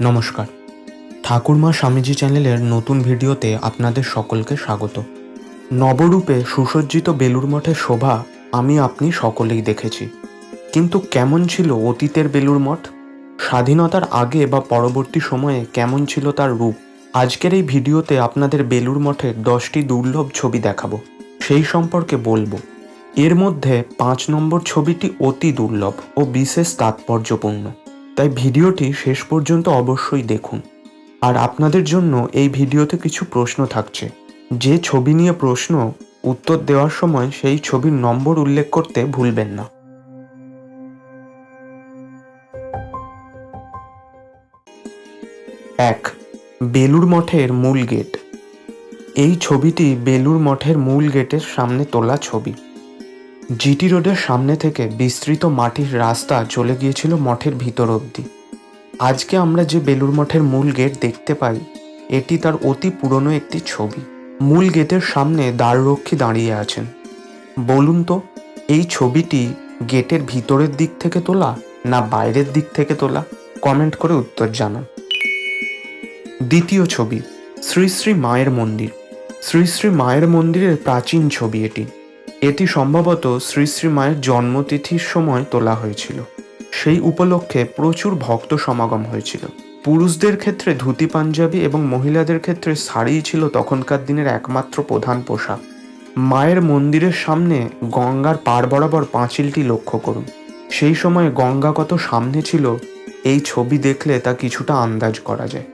নমস্কার। ঠাকুরমা স্বামীজি চ্যানেলের নতুন ভিডিওতে আপনাদের সকলকে স্বাগত। নবরূপে সুসজ্জিত বেলুর মঠের শোভা আমি আপনি সকলেই দেখেছি। কিন্তু কেমন ছিল অতীতের বেলুর মঠ? স্বাধীনতার আগে বা পরবর্তী সময়ে কেমন ছিল তার রূপ? আজকের এই ভিডিওতে আপনাদের বেলুর মঠের দশটি দুর্লভ ছবি দেখাবো। সেই সম্পর্কে বলব। এর মধ্যে পাঁচ নম্বর ছবিটি অতি দুর্লভ ও বিশেষ তাৎপর্যপূর্ণ। তাই ভিডিওটি শেষ পর্যন্ত অবশ্যই দেখুন। আর আপনাদের জন্য এই ভিডিওতে কিছু প্রশ্ন থাকছে। যে ছবি নিয়ে প্রশ্ন, উত্তর দেওয়ার সময় সেই ছবির নম্বর উল্লেখ করতে ভুলবেন না। এক বেলুর মঠের মূল গেট। এই ছবিটি বেলুর মঠের মূল গেটের সামনে তোলা ছবি। জিটি রোডের সামনে থেকে বিস্তৃত মাটির রাস্তা চলে গিয়েছিল মঠের ভিতর অবধি। আজকে আমরা যে বেলুর মঠের মূল গেট দেখতে পাই, এটি তার অতি পুরনো একটি ছবি। মূল গেটের সামনে দ্বাররক্ষী দাঁড়িয়ে আছেন। বলুন তো, এই ছবিটি গেটের ভিতরের দিক থেকে তোলা না বাইরের দিক থেকে তোলা? কমেন্ট করে উত্তর জানান। দ্বিতীয় ছবি, শ্রী শ্রী মায়ের মন্দির। শ্রী শ্রী মায়ের মন্দিরের প্রাচীন ছবি এটি। এটি সম্ভবত শ্রী শ্রী মায়ের জন্মতিথির সময় তোলা হয়েছিল। সেই উপলক্ষে প্রচুর ভক্ত সমাগম হয়েছিল। পুরুষদের ক্ষেত্রে ধুতি পাঞ্জাবি এবং মহিলাদের ক্ষেত্রে শাড়িই ছিল তখনকার দিনের একমাত্র প্রধান পোশাক। মায়ের মন্দিরের সামনে গঙ্গার পার বরাবর পাঁচিলটি লক্ষ্য করুন। সেই সময় গঙ্গা কত সামনে ছিল, এই ছবি দেখলে তা কিছুটা আন্দাজ করা যায়।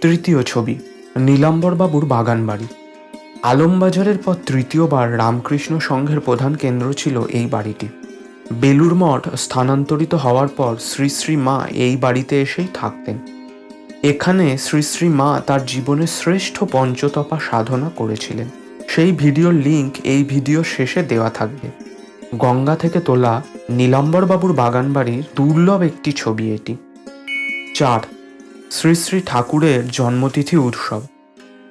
তৃতীয় ছবি, নীলাম্বরবাবুর বাগান বাড়ি আলমবাজারের পর তৃতীয়বার রামকৃষ্ণ সংঘের প্রধান কেন্দ্র ছিল এই বাড়িটি। বেলুর মঠ স্থানান্তরিত হওয়ার পর শ্রী শ্রী মা এই বাড়িতে এসেই থাকতেন। এখানে শ্রী শ্রী মা তার জীবনের শ্রেষ্ঠ পঞ্চতপা সাধনা করেছিলেন। সেই ভিডিওর লিংক এই ভিডিও শেষে দেওয়া থাকবে। গঙ্গা থেকে তোলা নীলাম্বরবাবুর বাগান বাড়ির দুর্লভ একটি ছবি এটি। চার, শ্রী শ্রী ঠাকুরের জন্মতিথি উৎসব।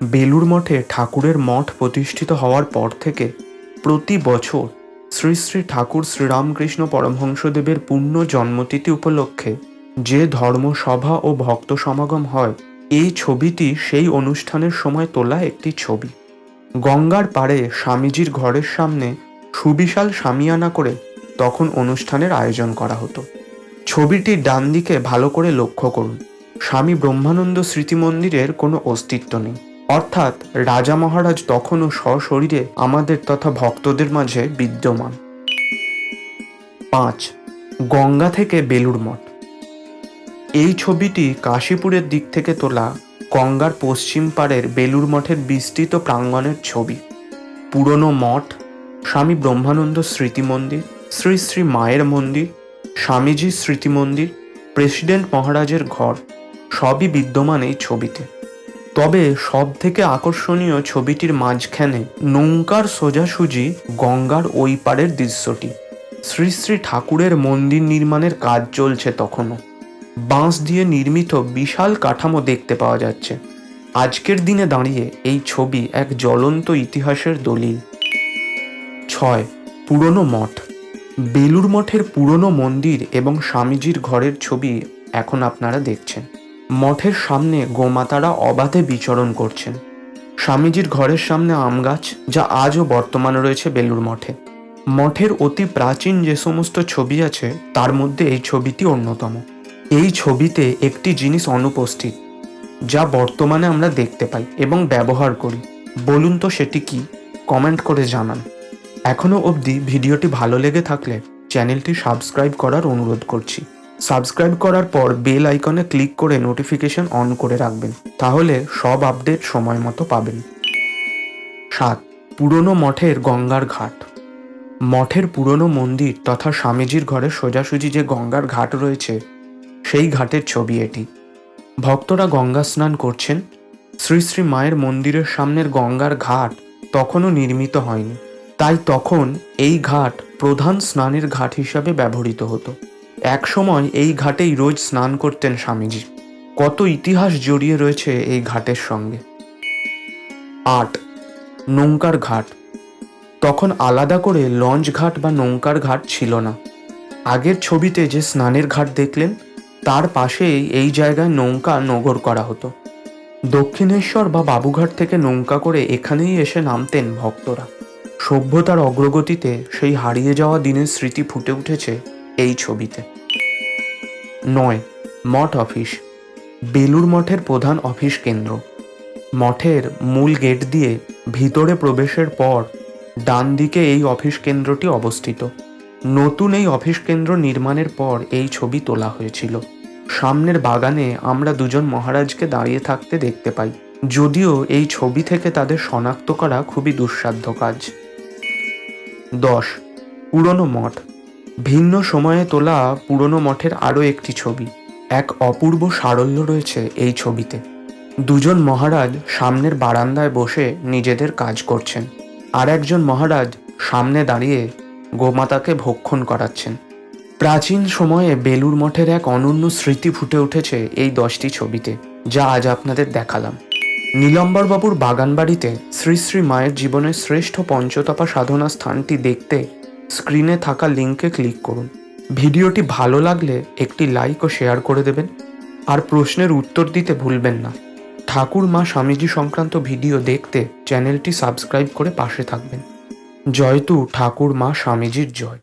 বেলুর মঠে ঠাকুরের মঠ প্রতিষ্ঠিত হওয়ার পর থেকে প্রতি বছর শ্রী শ্রী ঠাকুর শ্রীরামকৃষ্ণ পরমহংসদেবের পূর্ণ জন্মতিথি উপলক্ষে যে ধর্মসভা ও ভক্ত সমাগম হয়, এই ছবিটি সেই অনুষ্ঠানের সময় তোলা একটি ছবি। গঙ্গার পাড়ে স্বামীজির ঘরের সামনে সুবিশাল সামিয়ানা করে তখন অনুষ্ঠানের আয়োজন করা হতো। ছবিটির ডান দিকে ভালো করে লক্ষ্য করুন। স্বামী ব্রহ্মানন্দ স্মৃতি মন্দিরের কোনো অস্তিত্ব নেই। অর্থাৎ রাজা মহারাজ তখনও সশরীরে আমাদের তথা ভক্তদের মাঝে বিদ্যমান। পাঁচ, গঙ্গা থেকে বেলুর মঠ। এই ছবিটি কাশীপুরের দিক থেকে তোলা গঙ্গার পশ্চিম পাড়ের বেলুর মঠের বিস্তৃত প্রাঙ্গণের ছবি। পুরনো মঠ, স্বামী ব্রহ্মানন্দ স্মৃতি মন্দির, শ্রী শ্রী মায়ের মন্দির স্বামীজির স্মৃতি মন্দির, প্রেসিডেন্ট মহারাজের ঘর, সবই বিদ্যমান এই ছবিতে। তবে সব থেকে আকর্ষণীয় ছবিটির মাঝখানে নৌকার সোজাসুজি গঙ্গার ওই পারের দৃশ্যটি। শ্রী শ্রী ঠাকুরের মন্দির নির্মাণের কাজ চলছে তখনও। বাঁশ দিয়ে নির্মিত বিশাল কাঠামো দেখতে পাওয়া যাচ্ছে। আজকের দিনে দাঁড়িয়ে এই ছবি এক জ্বলন্ত ইতিহাসের দলিল। ছয়, পুরনো মঠ। বেলুর মঠের পুরনো মন্দির এবং স্বামীজির ঘরের ছবি এখন আপনারা দেখছেন। মঠের সামনে গোমাতারা অবাধে বিচরণ করছেন। স্বামীজির ঘরের সামনে আম গাছ, যা আজও বর্তমানে রয়েছে বেলুর মঠে। মঠের অতি প্রাচীন যে সমস্ত ছবি আছে, তার মধ্যে এই ছবিটি অন্যতম। এই ছবিতে একটি জিনিস অনুপস্থিত, যা বর্তমানে আমরা দেখতে পাই এবং ব্যবহার করি। বলুন তো সেটি কি? কমেন্ট করে জানান। এখনও অবধি ভিডিওটি ভালো লেগে থাকলে চ্যানেলটি সাবস্ক্রাইব করার অনুরোধ করছি। সাবস্ক্রাইব করার পর বেল আইকনে ক্লিক করে নোটিফিকেশন অন করে রাখবেন, তাহলে সব আপডেট সময় মতো পাবেন। সাত, পুরনো মঠের গঙ্গার ঘাট। মঠের পুরনো মন্দির তথা স্বামীজির ঘরে সোজাসুজি যে গঙ্গার ঘাট রয়েছে, সেই ঘাটের ছবি এটি। ভক্তরা গঙ্গা স্নান করছেন, শ্রী শ্রী মায়ের মন্দিরের সামনের গঙ্গার ঘাট তখনও নির্মিত হয়নি। তাই তখন এই ঘাট প্রধান স্নানের ঘাট হিসাবে ব্যবহৃত হতো। এক সময় এই ঘাটেই রোজ স্নান করতেন স্বামীজি। কত ইতিহাস জড়িয়ে রয়েছে এই ঘাটের সঙ্গে। আট, নৌকার ঘাট। তখন আলাদা করে লঞ্চ ঘাট বা নৌকার ঘাট ছিল না। আগের ছবিতে যে স্নানের ঘাট দেখলেন, তার পাশেই এই জায়গায় নৌকা নগর করা হতো। দক্ষিণেশ্বর বা বাবুঘাট থেকে নৌকা করে এখানেই এসে নামতেন ভক্তরা। সভ্যতার অগ্রগতিতে সেই হারিয়ে যাওয়া দিনের স্মৃতি ফুটে উঠেছে এই ছবিতে। নয়, মঠ অফিস। বেলুর মঠের প্রধান অফিস কেন্দ্র। মঠের মূল গেট দিয়ে ভিতরে প্রবেশের পর ডান দিকে এই অফিস কেন্দ্রটি অবস্থিত। নতুন এই অফিস কেন্দ্র নির্মাণের পর এই ছবি তোলা হয়েছিল। সামনের বাগানে আমরা দুজন মহারাজকে দাঁড়িয়ে থাকতে দেখতে পাই। যদিও এই ছবি থেকে তাদের শনাক্ত করা খুবই দুঃসাধ্য কাজ। দশ, পুরনো মঠ। ভিন্ন সময়ে তোলা পুরনো মঠের আরও একটি ছবি। এক অপূর্ব সারল্য রয়েছে এই ছবিতে। দুজন মহারাজ সামনের বারান্দায় বসে নিজেদের কাজ করছেন। আর একজন মহারাজ সামনে দাঁড়িয়ে গোমাতাকে ভক্ষণ করাচ্ছেন। প্রাচীন সময়ে বেলুর মঠের এক অনন্য স্মৃতি ফুটে উঠেছে এই দশটি ছবিতে, যা আজ আপনাদের দেখালাম। নীলম্বরবাবুর বাগানবাড়িতে শ্রী শ্রী মায়ের জীবনের শ্রেষ্ঠ পঞ্চতপা সাধনা স্থানটি দেখতে স্ক্রিনে থাকা লিঙ্কে ক্লিক করুন। ভিডিওটি ভালো লাগলে একটি লাইক ও শেয়ার করে দেবেন। আর প্রশ্নের উত্তর দিতে ভুলবেন না। ঠাকুর মা স্বামীজি সংক্রান্ত ভিডিও দেখতে চ্যানেলটি সাবস্ক্রাইব করে পাশে থাকবেন। জয়তু ঠাকুর মা স্বামীজির জয়।